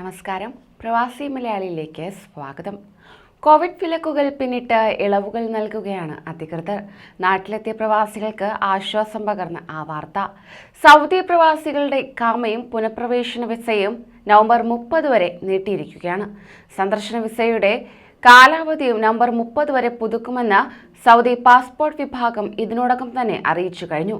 നമസ്കാരം. പ്രവാസി മലയാളിയിലേക്ക് സ്വാഗതം. കോവിഡ് വിലക്കുകൾ പിന്നിട്ട് ഇളവുകൾ നൽകുകയാണ് അധികൃതർ. നാട്ടിലെത്തിയ പ്രവാസികൾക്ക് ആശ്വാസം പകർന്ന ആ വാർത്ത. സൗദി പ്രവാസികളുടെ കാമയും പുനഃപ്രവേശന വിസയും നവംബർ മുപ്പത് വരെ നീട്ടിയിരിക്കുകയാണ്. സന്ദർശന വിസയുടെ കാലാവധിയും നവംബർ മുപ്പത് വരെ പുതുക്കുമെന്ന് സൗദി പാസ്പോർട്ട് വിഭാഗം ഇതിനോടകം തന്നെ അറിയിച്ചു കഴിഞ്ഞു.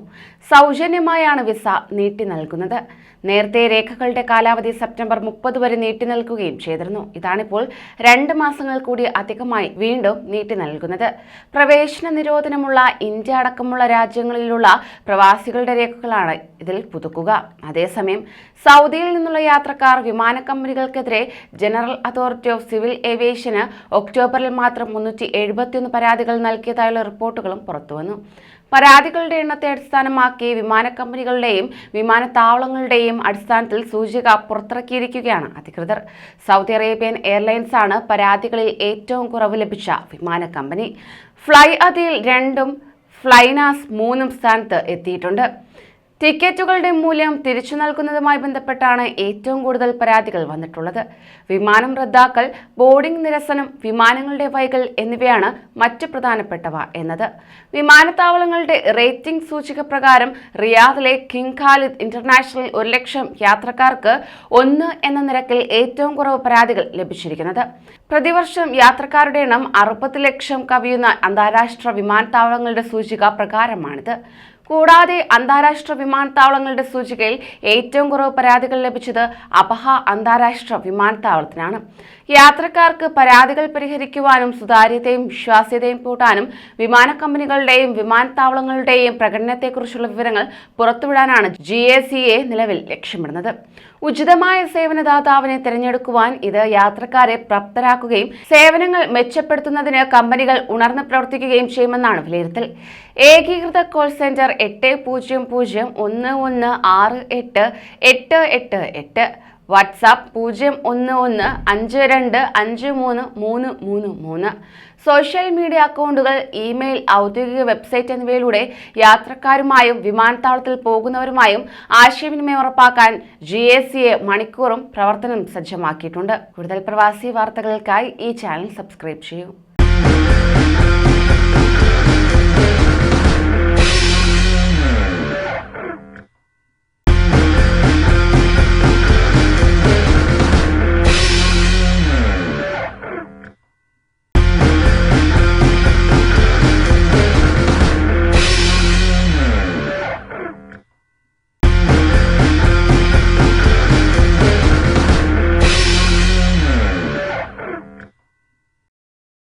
സൗജന്യമായാണ് വിസ നീട്ടി നൽകുന്നത്. നേരത്തെ രേഖകളുടെ കാലാവധി സെപ്റ്റംബർ മുപ്പത് വരെ നീട്ടി നൽകുകയും ചെയ്തിരുന്നു. ഇതാണിപ്പോൾ രണ്ട് മാസങ്ങൾ കൂടി അധികമായി വീണ്ടും നീട്ടി നൽകുന്നത്. പ്രവേശന നിരോധനമുള്ള ഇന്ത്യ അടക്കമുള്ള രാജ്യങ്ങളിലുള്ള പ്രവാസികളുടെ രേഖകളാണ് ഇതിൽ പുതുക്കുക. അതേസമയം സൗദിയിൽ നിന്നുള്ള യാത്രക്കാർ വിമാന കമ്പനികൾക്കെതിരെ ജനറൽ അതോറിറ്റി ഓഫ് സിവിൽ ഏവിയേഷന് ഒക്ടോബറിൽ മാത്രം മുന്നൂറ്റി പരാതികൾ പരാതികൾ നൽകിയതായുള്ള റിപ്പോർട്ടുകളും പുറത്തുവന്നു പരാതികളുടെ എണ്ണത്തെ അടിസ്ഥാനമാക്കി വിമാന കമ്പനികളുടെയും വിമാനത്താവളങ്ങളുടെയും അടിസ്ഥാനത്തിൽ സൂചിക പുറത്തിറക്കിയിരിക്കുകയാണ് അധികൃതർ. സൗദി അറേബ്യൻ എയർലൈൻസ് ആണ് പരാതികളിൽ ഏറ്റവും കുറവ് ലഭിച്ച വിമാന കമ്പനി. ഫ്ലൈ അതിൽ രണ്ടും ഫ്ലൈനാസ് മൂന്നും സ്ഥാനത്ത് എത്തിയിട്ടുണ്ട്. ടിക്കറ്റുകളുടെ മൂല്യം തിരിച്ചു നൽകുന്നതുമായി ബന്ധപ്പെട്ടാണ് ഏറ്റവും കൂടുതൽ പരാതികൾ വന്നിട്ടുള്ളത്. വിമാനം റദ്ദാക്കൽ ബോർഡിംഗ് നിരസനം വിമാനങ്ങളുടെ വൈകൽ എന്നിവയാണ് മറ്റ് പ്രധാനപ്പെട്ടവ എന്നത്. വിമാനത്താവളങ്ങളുടെ റേറ്റിംഗ് സൂചിക പ്രകാരം റിയാദിലെ കിങ് ഖാലിദ് ഇന്റർനാഷണൽ ഒരു ലക്ഷം യാത്രക്കാർക്ക് ഒന്ന് എന്ന നിരക്കിൽ ഏറ്റവും കുറവ് പരാതികൾ ലഭിച്ചിരിക്കുന്നത്. പ്രതിവർഷം യാത്രക്കാരുടെ എണ്ണം അറുപത് ലക്ഷം കവിയുന്ന അന്താരാഷ്ട്ര വിമാനത്താവളങ്ങളുടെ സൂചിക പ്രകാരമാണിത്. കൂടാതെ അന്താരാഷ്ട്ര വിമാനത്താവളങ്ങളുടെ സൂചികയിൽ ഏറ്റവും കുറവ് പരാതികൾ ലഭിച്ചത് അപഹ അന്താരാഷ്ട്ര വിമാനത്താവളത്തിനാണ്. യാത്രക്കാർക്ക് പരാതികൾ പരിഹരിക്കുവാനും സുതാര്യതയും വിശ്വാസ്യതയും കൂട്ടാനും വിമാന കമ്പനികളുടെയും വിമാനത്താവളങ്ങളുടെയും പ്രകടനത്തെക്കുറിച്ചുള്ള വിവരങ്ങൾ പുറത്തുവിടാനാണ് ജി നിലവിൽ ലക്ഷ്യമിടുന്നത്. ഉചിതമായ സേവനദാതാവിനെ തിരഞ്ഞെടുക്കുവാൻ ഇത് യാത്രക്കാരെ പ്രാപ്തരാക്കുകയും സേവനങ്ങൾ മെച്ചപ്പെടുത്തുന്നതിന് കമ്പനികൾ ഉണർന്നു പ്രവർത്തിക്കുകയും ചെയ്യുമെന്നാണ് വിലയിരുത്തൽ. ഏകീകൃത കോൾ സെന്റർ എട്ട് പൂജ്യം പൂജ്യം ഒന്ന് ഒന്ന് ആറ് എട്ട് എട്ട് എട്ട് എട്ട്. വാട്സാപ്പ് പൂജ്യം ഒന്ന് ഒന്ന് അഞ്ച് രണ്ട് അഞ്ച് മൂന്ന് മൂന്ന് മൂന്ന് മൂന്ന്. സോഷ്യൽ മീഡിയ അക്കൗണ്ടുകൾ ഇമെയിൽ ഔദ്യോഗിക വെബ്സൈറ്റ് എന്നിവയിലൂടെ യാത്രക്കാരുമായും വിമാനത്താവളത്തിൽ പോകുന്നവരുമായും ആശയവിനിമയം ഉറപ്പാക്കാൻ ജി എ സി എ മണിക്കൂറും പ്രവർത്തനം സജ്ജമാക്കിയിട്ടുണ്ട്. കൂടുതൽ പ്രവാസി വാർത്തകൾക്കായി ഈ ചാനൽ സബ്സ്ക്രൈബ് ചെയ്യൂ.